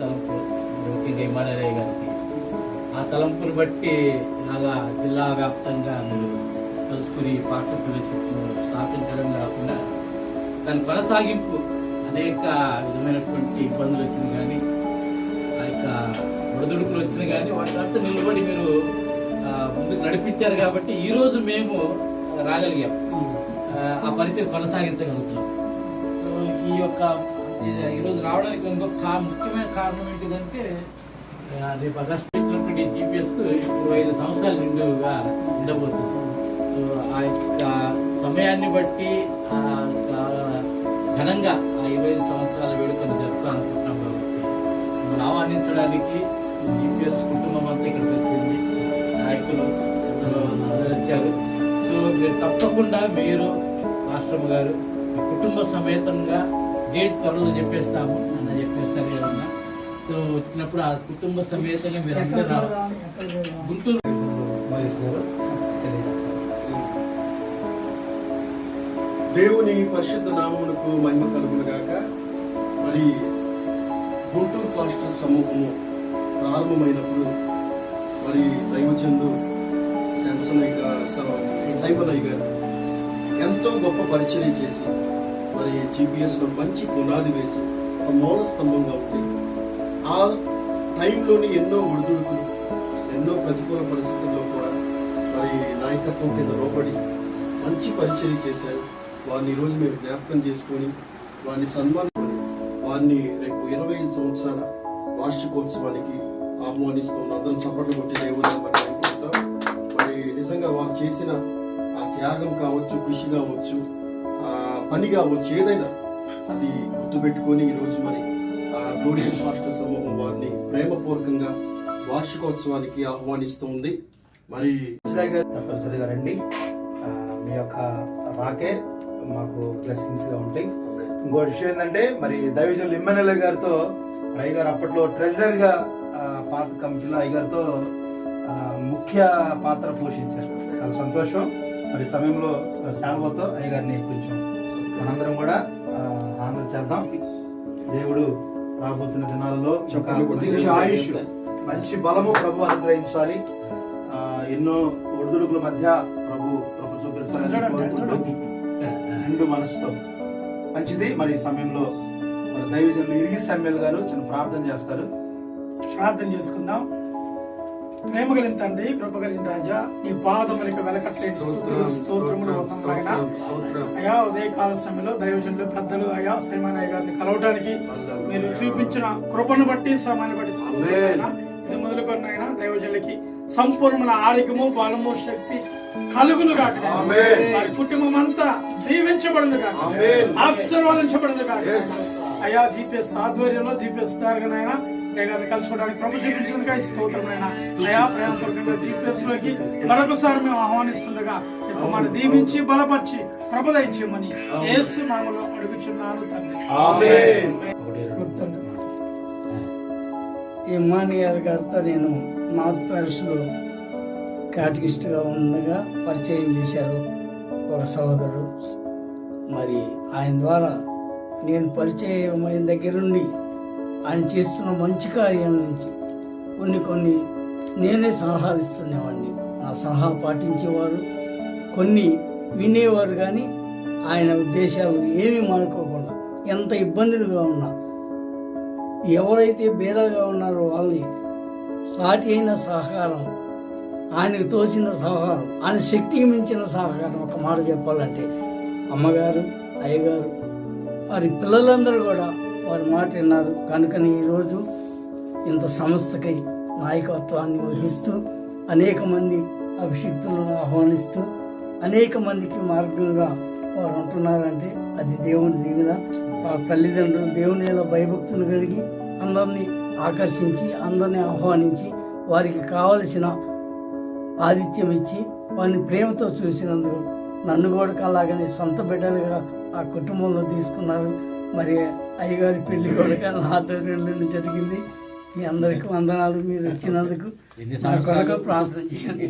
తలంపు ముఖ్యంగా హిమాలయ గారికి. ఆ తలంపును బట్టి ఇలాగా జిల్లా వ్యాప్తంగా మీరు కలుసుకుని పాఠ్య ఫెలోషిప్ను స్థాపించడం కాకుండా దాని కొనసాగింపు అనేక విధమైనటువంటి ఇబ్బందులు వచ్చినా కానీ ఆ యొక్క ఒడిదుడుకులు వచ్చిన కానీ వాటితో నిలబడి మీరు ముందుకు నడిపించారు కాబట్టి ఈరోజు మేము రాగలిగాం. ఆ, పరిస్థితి కొనసాగించగలుగుతున్నాం. ఈ యొక్క ఈరోజు రావడానికి ఇంకొక కా- ముఖ్యమైన కారణం ఏంటిదంటే ఆ, రేపు ఆగస్టు ఇచ్చినటువంటి జీపీఎస్కు ఇప్పుడు ఐదు సంవత్సరాలు నిండుగా ఉండబోతుంది. సో ఆ యొక్క సమయాన్ని బట్టి ఘనంగా ఆ ఇరవై ఐదు సంవత్సరాల వేడుకలు జరుపుతా అనుకుంటున్నాం కాబట్టి. మిమ్మల్ని ఆహ్వానించడానికి జీపీఎస్ కుటుంబం అంతా ఇక్కడికి వచ్చింది. నాయకులు వచ్చారు. సో మీరు తప్పకుండా మీరు ఆశ్రమ గారు కుటుంబ సమేతంగా డేట్ త్వరలో చెప్పేస్తాము అన్న చెప్పేస్తారు ఏమన్నా. సో వచ్చినప్పుడు ఆ కుటుంబ సమేతంగా మీరు అందరూ రావాలి. గుంటూరు. దేవుని పరిశుద్ధ నామమునకు మహిమ కలుగును గాక. మరి గుంటూరు పాస్టర్ సమూహము ప్రారంభమైనప్పుడు మరి దైవచందు శాంసనయ్య గా- స- సైమనయ్య గారు ఎంతో గొప్ప పరిచర్య చేసి మరి జీబీఎస్లో మంచి పునాది వేసి ఒక మూల స్తంభంగా ఉంది ఆ టైంలోని ఎన్నో ఒడిదుడుకులు ఎన్నో ప్రతికూల పరిస్థితుల్లో కూడా మరి నాయకత్వం కింద లోబడి మంచి పరిచయం చేశారు. వారిని ఈరోజు మేము జ్ఞాపకం చేసుకొని వారిని సన్మానించుకొని వారిని రేపు ఇరవై ఐదు సంవత్సరాల వార్షికోత్సవానికి ఆహ్వానిస్తున్న అందరం చప్పట్లు కొట్టి దేవుని మరి నిజంగా వారు చేసిన ఆ త్యాగం కావచ్చు కృషి కావచ్చు పని కావచ్చు ఏదైనా అది గుర్తుపెట్టుకొని ఈరోజు మరి గ్లోరియస్ మాస్టర్ సమూహం వారిని ప్రేమపూర్వకంగా వార్షికోత్సవానికి ఆహ్వానిస్తుంది మరి తప్పనిసరిగా రండి. మీ యొక్క రాకే మాకు బ్లెస్సింగ్స్గా ఉంటాయి. ఇంకో విషయం ఏంటంటే మరి దైవజనులు ఎమ్మెల్యే గారితో మరి అయ్యగారు అప్పట్లో ట్రెజరర్గా పాత కమిటీలో అయ్యగారితో ముఖ్య పాత్ర పోషించారు. చాలా సంతోషం. మరి సమయంలో ఆ, శాల్వతో అయ్యగారిని కొంచెం మనందరం కూడా ఆనంద చేద్దాం. దేవుడు రాబోతున్న దినాలలో ఒక మంచి ఆయుష్ మంచి బలము ప్రభు అనుగ్రహించాలి. ఆ, ఎన్నో ఒడిదుడుకుల మధ్య ప్రభు ప్రభు చూపించాలని కోరుకుంటూ నిండు మనసుతో మంచిది. మరి ఈ సమయంలో మన దైవజనులు ఇరిగి సమ్మెల్ గారు చిన్న ప్రార్థన చేస్తారు. ప్రార్థన చేసుకుందాం. ప్రేమ కలిగిన తండ్రి కృప కలిగిన రాజా నీ పాదములకు వెలకట్లేని స్తోత్రులు స్తోత్రములు వందనములు ఆయన. అయా ఉదయకాల సమయంలో దైవజనులు పెద్దలు అయా శ్రీమానయ్య గారిని కలవటానికి మీరు చూపించిన కృపను బట్టి సమయాన్ని బట్టి. ఇది మొదలుకొని ఆయన దైవజనులకి సంపూర్ణమైన ఆరోగ్యము బలము శక్తి కలుగును కాక. వారి కుటుంబం అంతా దీవించబడును కాక ఆమేన్. ఆశీర్వాదించబడును కాక. అయా జీపీఎస్ ఆధ్వర్యంలో జీపీఎస్ దారిగానైనా గారిని కలుసుకోవడానికి ప్రభు చూపించినగా స్తోత్రమైన అయా ప్రేమపూర్వకంగా జీపీఎస్లోకి మరొకసారి మేము ఆహ్వానిస్తుండగా మన దీవించి బలపరిచి ప్రభు దయచేయమని యేసు నామలో అడుగుచున్నాను తండ్రి. గారితో నేను నార్త్ ప్యారిస్లో క్యాటగిస్ట్గా ఉండగా పరిచయం చేశారు ఒక సహోదరుడు. మరి ఆయన ద్వారా నేను పరిచయం అయిన దగ్గర నుండి ఆయన చేస్తున్న మంచి కార్యాల నుంచి కొన్ని కొన్ని నేనే సలహాలు ఇస్తున్నవాడిని నా సలహా పాటించేవారు కొన్ని వినేవారు కానీ ఆయన ఉద్దేశాలు ఏమీ మానుకోకుండా ఎంత ఇబ్బందులుగా ఉన్నా ఎవరైతే బేదగా ఉన్నారో వాళ్ళని సాటి అయిన సహకారం ఆయనకు తోచిన సహకారం ఆయన శక్తికి మించిన సహకారం ఒక మాట చెప్పాలంటే అమ్మగారు అయ్యగారు వారి పిల్లలందరూ కూడా వారి మాట విన్నారు. కనుకని ఈరోజు ఇంత సంస్థకై నాయకత్వాన్ని వహిస్తూ అనేక మంది అభిషిక్తులను ఆహ్వానిస్తూ అనేక మందికి మార్గంగా వారు ఉంటున్నారంటే అది దేవుని దీవెన. వారి తల్లిదండ్రులు దేవుని ఎలా భయభక్తులు కలిగి అందరినీ ఆకర్షించి అందరినీ ఆహ్వానించి వారికి కావలసిన ఆతిథ్యం ఇచ్చి వారిని ప్రేమతో చూసినందుకు నన్ను కూడా అలాగనే సొంత బిడ్డలుగా ఆ కుటుంబంలో తీసుకున్నారు. మరి అయ్యగారి పెళ్ళి కూడా నా ఆధ్వర్యంలో జరిగింది. మీ అందరికీ వందనాలు మీరు వచ్చినందుకు నా కొరకు ప్రార్థన చేయండి.